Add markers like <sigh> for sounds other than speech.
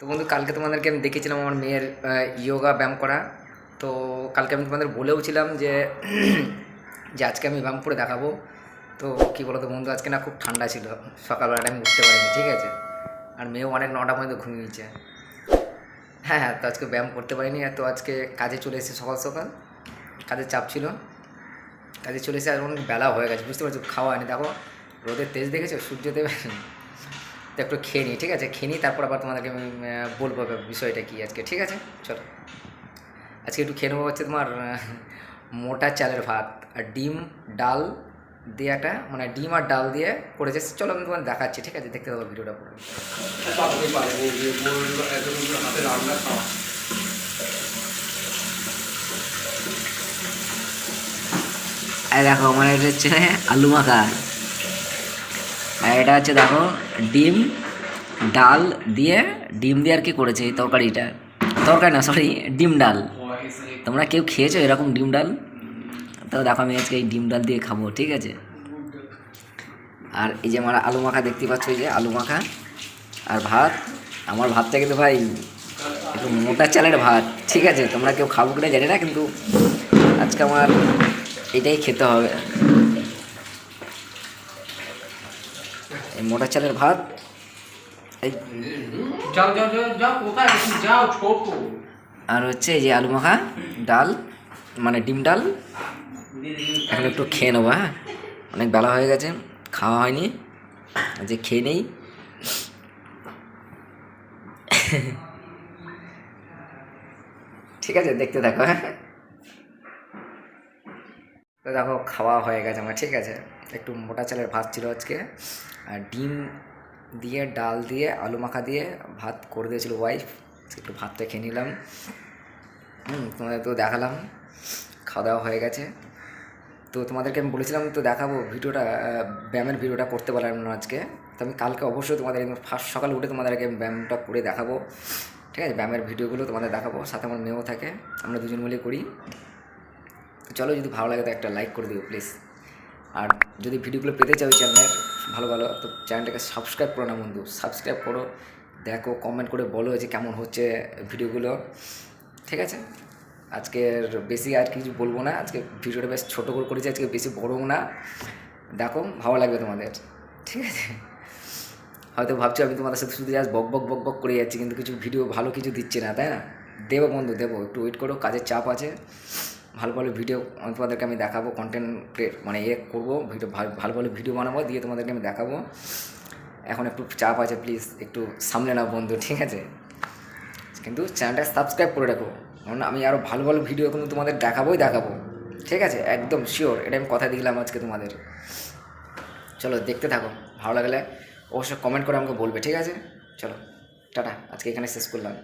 তো বন্ধু, কালকে তোমাদেরকে আমি দেখেছিলাম আমার মেয়ের ইয়োগা ব্যায়াম করা। তো কালকে আমি তোমাদের বলেও ছিলাম যে <clears throat> যে আজকে আমি ব্যায়াম করে দেখাবো। তো কী বলতো বন্ধু, আজকে না খুব ঠান্ডা ছিল। সকালবেলাটা আমি উঠতে পারিনি, ঠিক আছে? আর মেয়েও অনেক নটা পর্যন্ত ঘুমিয়েছে হ্যাঁ হ্যাঁ তো আজকে ব্যায়াম করতে পারিনি। আর তো আজকে কাজে চলে এসেছি সকাল সকাল। কাজের চাপ ছিল। কাজে চলে এসে আর অনেক বেলা হয়ে গেছে, বুঝতে পারছ? খাওয়া হয়নি। দেখো, রোদের তেজ দেখেছ? সূর্য দেবে তো একটু খেয়ে নিই, ঠিক আছে? খেয়ে নিই তারপর আবার তোমাদেরকে আমি বলব বিষয়টা কি আজকে, ঠিক আছে? চলো। আজকে একটু খেয়ে নেব হচ্ছে তোমার মোটা চালের ভাত আর ডিম, ডাল দিয়ে একটা মানে ডিম আর ডাল দিয়ে করেছে। চলো আমি তোমার দেখাচ্ছি, ঠিক আছে? দেখতে দেবো ভিডিওটা পুরো। দেখো, আমার এটা হচ্ছে আলু মাখা। আর এটা হচ্ছে দেখো, ডিম, ডাল দিয়ে ডিম দিয়ে আর কি করেছে এই তরকারিটা। তরকারি না সরি ডিম ডাল। তোমরা কেউ খেয়েছো এরকম ডিম ডাল? তো দেখো, আমি আজকে এই ডিম ডাল দিয়ে খাব, ঠিক আছে? আর এই যে আমার আলু মাখা দেখতে পাচ্ছ, এই যে আলু মাখা আর ভাত। আমার ভাতটা কিন্তু ভাই একটু মোটা চালের ভাত, ঠিক আছে? তোমরা কেউ খাব কিনা জানি না, কিন্তু আজকে আমার এটাই খেতে হবে। এই মোটা চালের ভাত। এই যাও যাও যাও যাও কোথায় তুমি যাও ছোট। আর হচ্ছে এই যে আলু মাখা ডাল মানে ডিম ডাল। এখন একটু খেয়ে নেব হ্যাঁ? অনেক বেলা হয়ে গেছে খাওয়া হয়নি যে খেয়ে নেই। ঠিক আছে দেখতে থাকো হ্যাঁ? তো দেখো, খাওয়া হয়ে গেছে আমার, ঠিক আছে। একটু মোটা চালের ভাত ছিল আজকে। আর ডিম দিয়ে, ডাল দিয়ে, আলু মাখা দিয়ে ভাত করে দিয়েছিল ওয়াইফ একটু ভাতটা খেয়ে নিলাম। হুম, তোমাদের তো দেখালাম। খাওয়া দাওয়া হয়ে গেছে। তো তোমাদেরকে আমি বলেছিলাম তো দেখাবো ভিডিওটা ব্যায়ামের ভিডিওটা করতে পারলাম না আজকে। তো আমি কালকে অবশ্যই তোমাদের ফার্স্ট সকালে উঠে তোমাদেরকে ব্যায়ামটা করে দেখাবো। ঠিক আছে, ব্যায়ামের ভিডিওগুলো তোমাদের দেখাবো। সাথে আমার মেয়েও থাকে। আমরা দুজন মিলে করি। চলো যদি ভালো লাগে তো একটা লাইক করে দিও প্লিজ আর যদি ভিডিওগুলো পেতে চাও চ্যানেলের ভালো ভালো, তো চ্যানেলটাকে সাবস্ক্রাইব করো না বন্ধু সাবস্ক্রাইব করো, দেখো কমেন্ট করে বলো যে কেমন হচ্ছে ভিডিওগুলো, ঠিক আছে? আজকের বেশি আর কিছু বলব না, আজকে ভিডিওটা বেশ ছোটো করে করেছি, আজকে বেশি বড়ও না। দেখো, ভালো লাগবে তোমাদের, ঠিক আছে? হয়তো ভাবছ আমি তোমাদের সাথে শুধু জাস্ট বক বক বক বক করে যাচ্ছি, কিন্তু কিছু ভিডিও ভালো কিছু দিচ্ছে না, তাই না? দেবো বন্ধু, দেবো, একটু ওয়েট করো, কাজের চাপ আছে। ভালো ভালো ভিডিও তোমাদেরকে আমি দেখাবো কন্টেন্ট মানে ইয়ে করব ভিডিও ভালো ভালো ভালো ভিডিও বানাবো, দিয়ে তোমাদেরকে আমি দেখাবো। এখন একটু চাপ আছে প্লিজ একটু সামলে নাও বন্ধু, ঠিক আছে? কিন্তু চ্যানেলটা সাবস্ক্রাইব করে রাখো কারণ আমি আরও ভালো ভালো ভিডিও কিন্তু তোমাদের দেখাবোই দেখাবো, ঠিক আছে? একদম শিওর এটা আমি কথা দিলাম আজকে তোমাদের। চলো দেখতে থাকো, ভালো লাগলে অবশ্যই কমেন্ট করে আমাকে বলবে, ঠিক আছে? চলো, টাটা, আজকে এখানে শেষ করলাম।